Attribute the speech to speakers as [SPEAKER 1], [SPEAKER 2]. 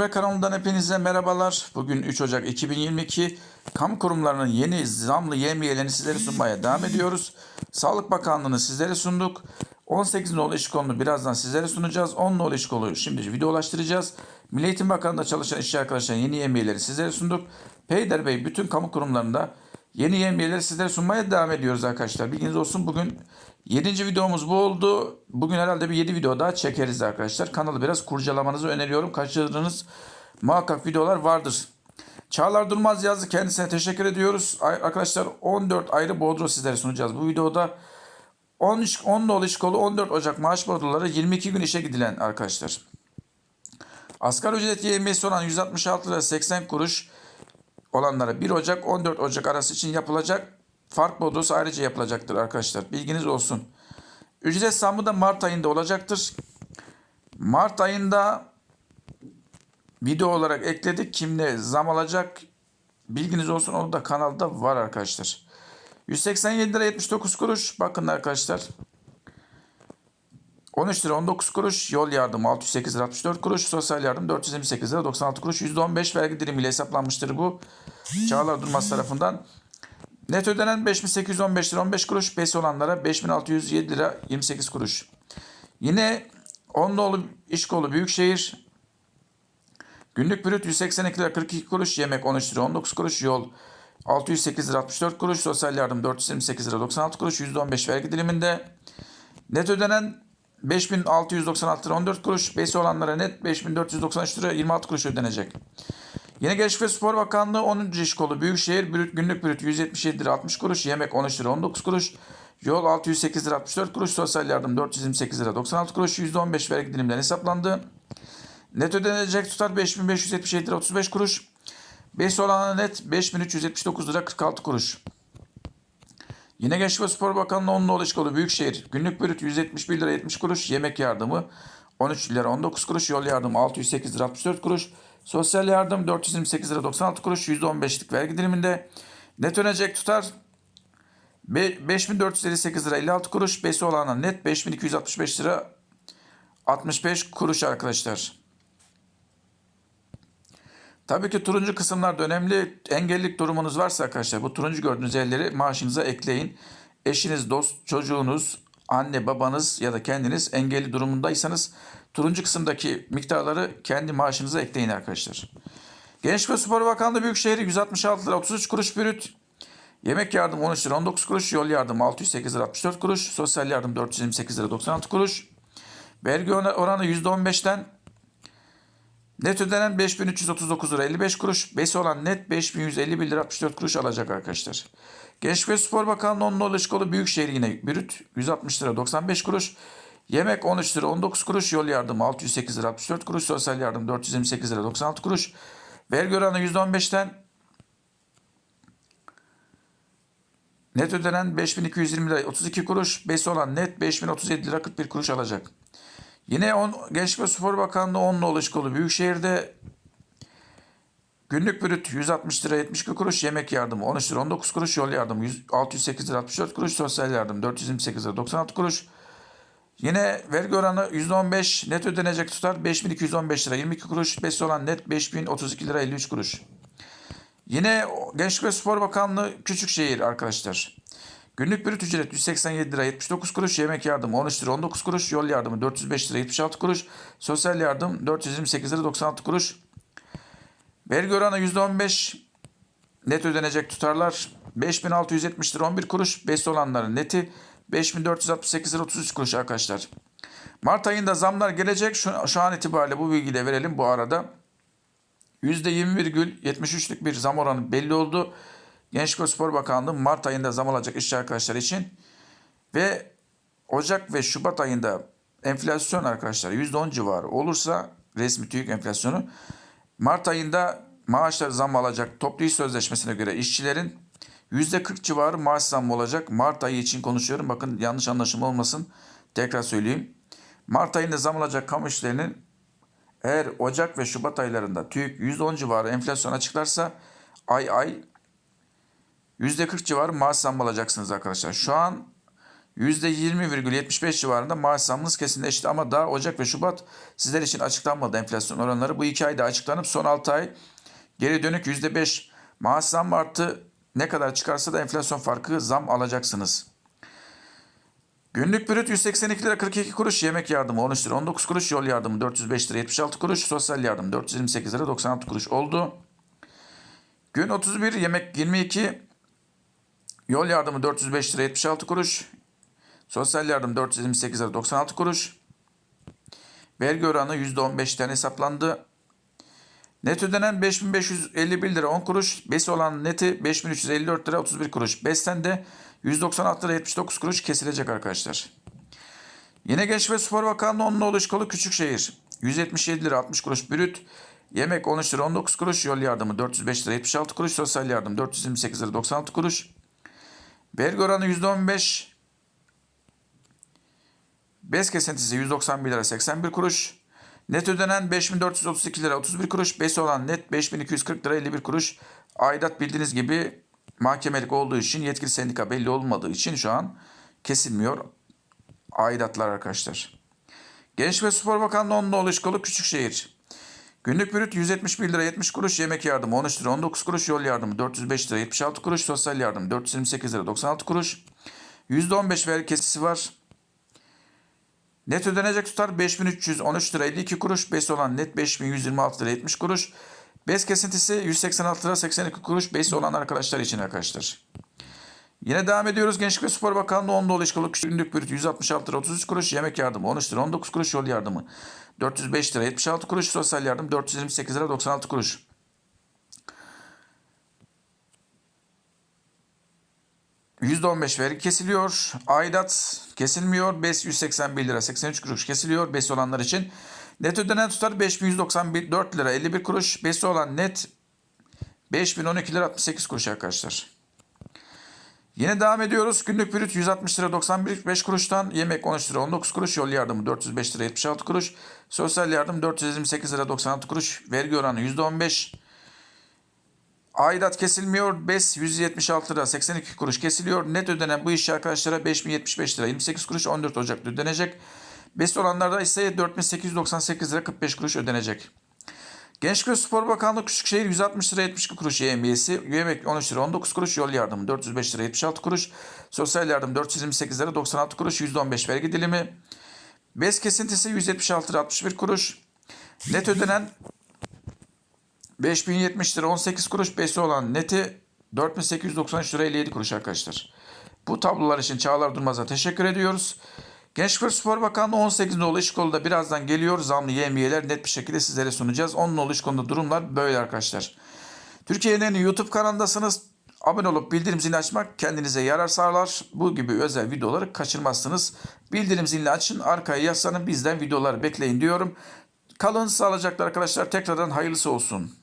[SPEAKER 1] Ve kanalımdan hepinize merhabalar. Bugün 3 Ocak 2022. Kamu kurumlarının yeni zamlı yemiyelerini sizlere sunmaya devam ediyoruz. Sağlık Bakanlığı'nı sizlere sunduk. 18 nolu iş kolunu birazdan sizlere sunacağız. 10 nolu iş kolu şimdi videolaştıracağız. Milli Eğitim Bakanlığı'nda çalışan işçi arkadaşlar yeni yemiyeleri sizlere sunduk. Peyder Bey bütün kamu kurumlarında yeni yemiyeleri sizlere sunmaya devam ediyoruz arkadaşlar. Bilginiz olsun bugün 7. videomuz bu oldu. Bugün herhalde bir 7 video daha çekeriz arkadaşlar. Kanalı biraz kurcalamanızı öneriyorum. Kaçırdığınız muhakkak videolar vardır. Çağlar Durmaz yazdı. Kendisine teşekkür ediyoruz. Arkadaşlar 14 ayrı bordro sizlere sunacağız. Bu videoda 10, iş- 10 dolu iş kolu 14 Ocak maaş bordroları 22 gün işe gidilen arkadaşlar. Asgari ücret yemiyesi olan 166 lira 80 kuruş olanlara 1 Ocak 14 Ocak arası için yapılacak fark bordrosu ayrıca yapılacaktır arkadaşlar. Bilginiz olsun. Ücret zammı da Mart ayında olacaktır. Mart ayında video olarak ekledik. Kim ne zam alacak bilginiz olsun. O da kanalda var arkadaşlar. 187 lira 79 kuruş. Bakın arkadaşlar. 13 lira 19 kuruş. Yol yardımı 608 lira 64 kuruş. Sosyal yardım 428 lira 96 kuruş. %15 vergi dilimiyle hesaplanmıştır bu. Çağlar Durmaz tarafından. Net ödenen 5815 lira 15 kuruş. BES olanlara 5607 lira 28 kuruş. Yine Onluoğlu İş Kolu Büyükşehir Günlük brüt 182 lira 42 kuruş, yemek 13 lira 19 kuruş, yol 608 lira 64 kuruş, sosyal yardım 428 lira 96 kuruş, %15 vergi diliminde. Net ödenen 5696 lira 14 kuruş, besi olanlara net 5493 lira 26 kuruş ödenecek. Yine Gençlik ve Spor Bakanlığı 10. İş Kolu Büyükşehir brüt, günlük brüt 177 lira 60 kuruş, yemek 13 lira 19 kuruş, yol 608 lira 64 kuruş, sosyal yardım 428 lira 96 kuruş, %15 vergi dilimleri hesaplandı. Net ödenecek tutar 5577 lira 35 kuruş. Besi olana net 5379 lira 46 kuruş. Yine Gençlik ve Spor Bakanlığı 10 nolu işkolu Büyükşehir. Günlük brüt 171 lira 70 kuruş. Yemek yardımı 13 lira 19 kuruş. Yol yardımı 608 lira 64 kuruş. Sosyal yardım 428 lira 96 kuruş. %15'lik vergi diliminde. Net ödenecek tutar Be- 5458 lira 56 kuruş. Besi olana net 5265 lira 65 kuruş arkadaşlar. Tabii ki turuncu kısımlar da önemli. Engellilik durumunuz varsa arkadaşlar bu turuncu gördüğünüz yerleri maaşınıza ekleyin. Eşiniz, dost, çocuğunuz, anne, babanız ya da kendiniz engelli durumundaysanız turuncu kısımdaki miktarları kendi maaşınıza ekleyin arkadaşlar. Gençlik ve Spor Bakanlığı Büyükşehir 166 lira 33 kuruş bürüt. Yemek yardım 13 lira 19 kuruş. Yol yardım 608 lira 64 kuruş. Sosyal yardım 428 lira 96 kuruş. Vergi oranı %15'ten Net ödenen 5339 lira 55 kuruş. Besi olan net 5151 lira 64 kuruş alacak arkadaşlar. Gençlik ve Spor Bakanlığı 10 nolu işkolu Büyükşehir yine brüt 160 lira 95 kuruş. Yemek 13 lira 19 kuruş. Yol yardımı 608 lira 64 kuruş. Sosyal yardım 428 lira 96 kuruş. Vergi oranı %15'ten Net ödenen 5220 lira 32 kuruş. Besi olan net 5037 lira 41 kuruş alacak. Yine on, Gençlik ve Spor Bakanlığı 10 nolu işkolu Büyükşehir'de günlük brüt 160 lira 72 kuruş, yemek yardımı 13 lira 19 kuruş, yol yardımı 100, 608 lira 64 kuruş, sosyal yardım 428 lira 96 kuruş. Yine vergi oranı %15, net ödenecek tutar. 5215 lira 22 kuruş, besi olan net 5032 lira 53 kuruş. Yine Gençlik ve Spor Bakanlığı Küçükşehir arkadaşlar. Günlük brüt ücret 187 lira 79 kuruş, yemek yardımı 13 lira 19 kuruş, yol yardımı 405 lira 76 kuruş, sosyal yardım 428 lira 96 kuruş. Vergi oranı %15, net ödenecek tutarlar. 5670 lira 11 kuruş, besi olanların neti 5468 lira 33 kuruş arkadaşlar. Mart ayında zamlar gelecek. Şu, şu an itibariyle bu bilgiyi de verelim bu arada. %20,73'lük bir zam oranı belli oldu. Gençlik ve Spor Bakanlığı Mart ayında zam alacak işçi arkadaşlar için. Ve Ocak ve Şubat ayında enflasyon arkadaşlar %10 civarı olursa resmi TÜİK enflasyonu Mart ayında maaşlar zam alacak toplu iş sözleşmesine göre işçilerin %40 civarı maaş zammı olacak. Mart ayı için konuşuyorum. Bakın yanlış anlaşılma olmasın. Tekrar söyleyeyim. Mart ayında zam alacak kamu işlerinin eğer Ocak ve Şubat aylarında TÜİK %10 civarı enflasyon açıklarsa ay ay %40 civarı maaş zammı alacaksınız arkadaşlar. Şu an %20,75 civarında maaş zammınız kesinleşti ama daha Ocak ve Şubat sizler için açıklanmadı enflasyon oranları. Bu iki ayda açıklanıp son 6 ay geri dönük %5 maaş zammı arttı. Ne kadar çıkarsa da enflasyon farkı zam alacaksınız. Günlük brüt 182 lira 42 kuruş, yemek yardımı 13 lira 19 kuruş, yol yardımı 405 lira 76 kuruş, sosyal yardım 428 lira 96 kuruş oldu. Gün 31 yemek 22, yol yardımı 405 lira 76 kuruş, sosyal yardım 428 lira 96 kuruş. Vergi oranı %15'ten hesaplandı. Net ödenen 5551 lira 10 kuruş. Besi olan neti 5354 lira 31 kuruş. Besten de 196 lira 79 kuruş kesilecek arkadaşlar. Yine Genç ve Spor Bakanlığı onun oğlu İşkolu Küçükşehir. 177 lira 60 kuruş brüt. Yemek 13 lira 19 kuruş. Yol yardımı 405 lira 76 kuruş. Sosyal yardım 428 lira 96 kuruş. Vergi oranı %15. Bez kesintisi 191 lira 81 kuruş. Net ödenen 5432 lira 31 kuruş. Besi olan net 5240 lira 51 kuruş. Aidat bildiğiniz gibi mahkemelik olduğu için yetkili sendika belli olmadığı için şu an kesilmiyor aidatlar arkadaşlar. Genç ve Spor Bakanlığı onun oğlu İşkolu Küçükşehir. Günlük brüt 171 lira 70 kuruş, yemek yardımı 13 lira 19 kuruş, yol yardımı 405 lira 76 kuruş, sosyal yardım 428 lira 96 kuruş. %15 vergi kesisi var. Net ödenecek tutar 5313 lira 52 kuruş. Besi olan net 5126 lira 70 kuruş. Bes kesintisi 186 lira 82 kuruş. Besi olan arkadaşlar için arkadaşlar. Yine devam ediyoruz. Gençlik ve Spor Bakanlığı 10 dolu işgalı günlük brüt 166 lira 33 kuruş. Yemek yardımı 13 lira 19 kuruş. Yol yardımı 405 lira 76 kuruş. Sosyal yardım 428 lira 96 kuruş. %15 vergi kesiliyor. Aidat kesilmiyor. BES 181 lira 83 kuruş kesiliyor. BES olanlar için. Net ödenen tutar 5194 lira 51 kuruş. BES'i olan net 5012 lira 68 kuruş arkadaşlar. Yine devam ediyoruz. Günlük brüt 160 lira 91 5 kuruştan. Yemek 13 lira 19 kuruş. Yol yardımı 405 lira 76 kuruş. Sosyal yardım 428 lira 96 kuruş. Vergi oranı %15. Aidat kesilmiyor. BES 176 lira 82 kuruş kesiliyor. Net ödenen bu işçi arkadaşlara 5075 lira 28 kuruş 14 Ocak'ta ödenecek. BES olanlarda ise 4898 lira 45 kuruş ödenecek. Gençlik ve Spor Bakanlığı Küçükşehir 160 lira 72 kuruş YMY'si. Yemek 13 lira 19 kuruş. Yol yardımı 405 lira 76 kuruş. Sosyal yardım 428 lira 96 kuruş. %15 vergi dilimi. BES kesintisi 176 lira 61 kuruş. Net ödenen 5070 lira 18 kuruş besi olan neti 4893 lira 57 kuruş arkadaşlar. Bu tablolar için Çağlar Durmaz'a teşekkür ediyoruz. Gençlik ve Spor Bakanlığı 18 nolu iş kolunda birazdan geliyor. Zamlı yemiyeler net bir şekilde sizlere sunacağız. 10 nolu iş konuda durumlar böyle arkadaşlar. Türkiye'nin YouTube kanalındasınız. Abone olup bildirim zilini açmak kendinize yarar sağlar. Bu gibi özel videoları kaçırmazsınız. Bildirim zilini açın, arkaya yaslanın bizden videolar bekleyin diyorum. Kalın sağlıcakla arkadaşlar. Tekrardan hayırlısı olsun.